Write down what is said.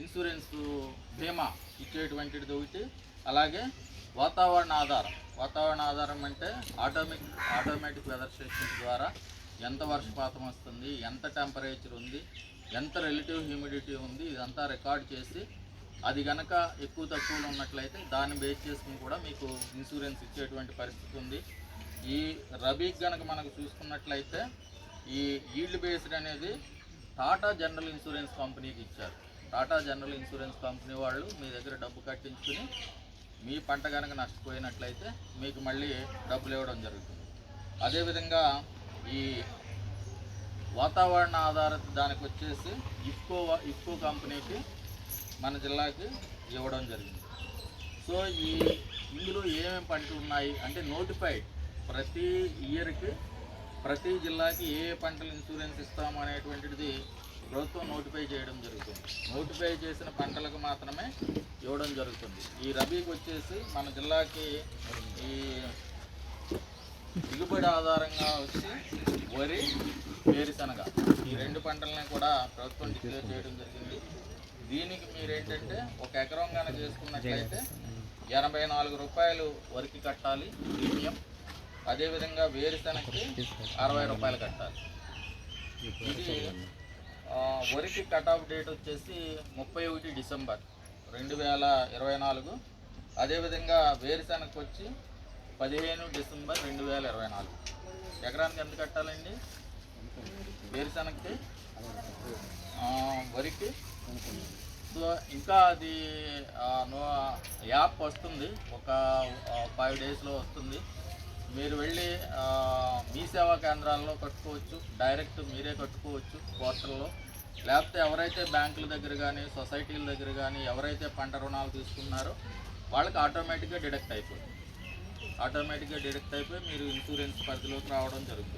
Insurance బీమా ఇచ్చేటువంటిది ఒకటి అలాగే వాతావరణ ఆధారం. వాతావరణ ఆధారం అంటే ఆటోమేటిక్ ఆటోమేటిక్ వెదర్ స్టేషన్ ద్వారా ఎంత వర్షపాతం వస్తుంది ఎంత టెంపరేచర్ ఉంది ఎంత రిలేటివ్ హ్యూమిడిటీ ఉంది ఇదంతా రికార్డ్ చేసి అది గనక ఎక్కువ తక్కువలో ఉన్నట్లయితే దాన్ని బేస్ చేసుకుని కూడా మీకు ఇన్సూరెన్స్ ఇచ్చేటువంటి పరిస్థితి ఉంది. ఈ రబీకి గనక మనకు చూసుకున్నట్లయితే ఈ ఈల్డ్ బేస్డ్ అనేది టాటా జనరల్ ఇన్సూరెన్స్ కంపెనీకి ఇచ్చారు. టాటా జనరల్ ఇన్సూరెన్స్ కంపెనీ వాళ్ళు మీ దగ్గర డబ్బు కట్టించుకుని మీ పంట కనుక నష్టపోయినట్లయితే మీకు మళ్ళీ డబ్బులు ఇవ్వడం జరుగుతుంది. అదేవిధంగా ఈ వాతావరణ ఆధారిత దానికి వచ్చేసి ఇఫ్కో ఇఫ్కో కంపెనీకి మన జిల్లాకి ఇవ్వడం జరిగింది. సో ఈ ఇందులో ఏమేమి పంటలు ఉన్నాయి అంటే నోటిఫైడ్ ప్రతి ఇయర్కి ప్రతి జిల్లాకి ఏ పంటల పంటలు ఇన్సూరెన్స్ ఇస్తాము అనేటువంటిది ప్రభుత్వం నోటిఫై చేయడం జరుగుతుంది. నోటిఫై చేసిన పంటలకు మాత్రమే ఇవ్వడం జరుగుతుంది. ఈ రబీకి వచ్చేసి మన జిల్లాకి ఈ దిగుబడి ఆధారంగా వచ్చి వరి వేరుశనగ ఈ రెండు పంటలని కూడా ప్రభుత్వం డిక్లేర్ చేయడం జరిగింది. దీనికి మీరు ఏంటంటే ఒక ఎకరం కనుక చేసుకున్నట్లయితే ఎనభై నాలుగు రూపాయలు వరికి కట్టాలి ప్రీమియం. అదేవిధంగా వేరుశనగకి అరవై రూపాయలు కట్టాలి. ఇది వరికి కట్ ఆఫ్ డేట్ వచ్చేసి ముప్పై ఒకటి డిసెంబర్ రెండు వేల ఇరవై నాలుగు. అదేవిధంగా వేరుశనగకి వచ్చి పదిహేను డిసెంబర్ రెండు వేల ఇరవై నాలుగు. ఎకరానికి ఎంత కట్టాలండి? వేరుశనగకి వరికి? సో ఇంకా అది యాప్ వస్తుంది. ఒక ఫైవ్ డేస్లో వస్తుంది. మీరు వెళ్ళి మీ సేవా కేంద్రాల్లో కట్టుకోవచ్చు డైరెక్ట్ మీరే కట్టుకోవచ్చు పోర్టల్లో లేకపోతే ఎవరైతే బ్యాంకుల దగ్గర కానీ సొసైటీల దగ్గర కానీ ఎవరైతే పంట రుణాలు తీసుకున్నారో వాళ్ళకి ఆటోమేటిక్గా డిడక్ట్ అయిపోతుంది. ఆటోమేటిక్గా డిడక్ట్ అయిపోయి మీరు ఇన్సూరెన్స్ పరిధిలోకి రావడం జరుగుతుంది.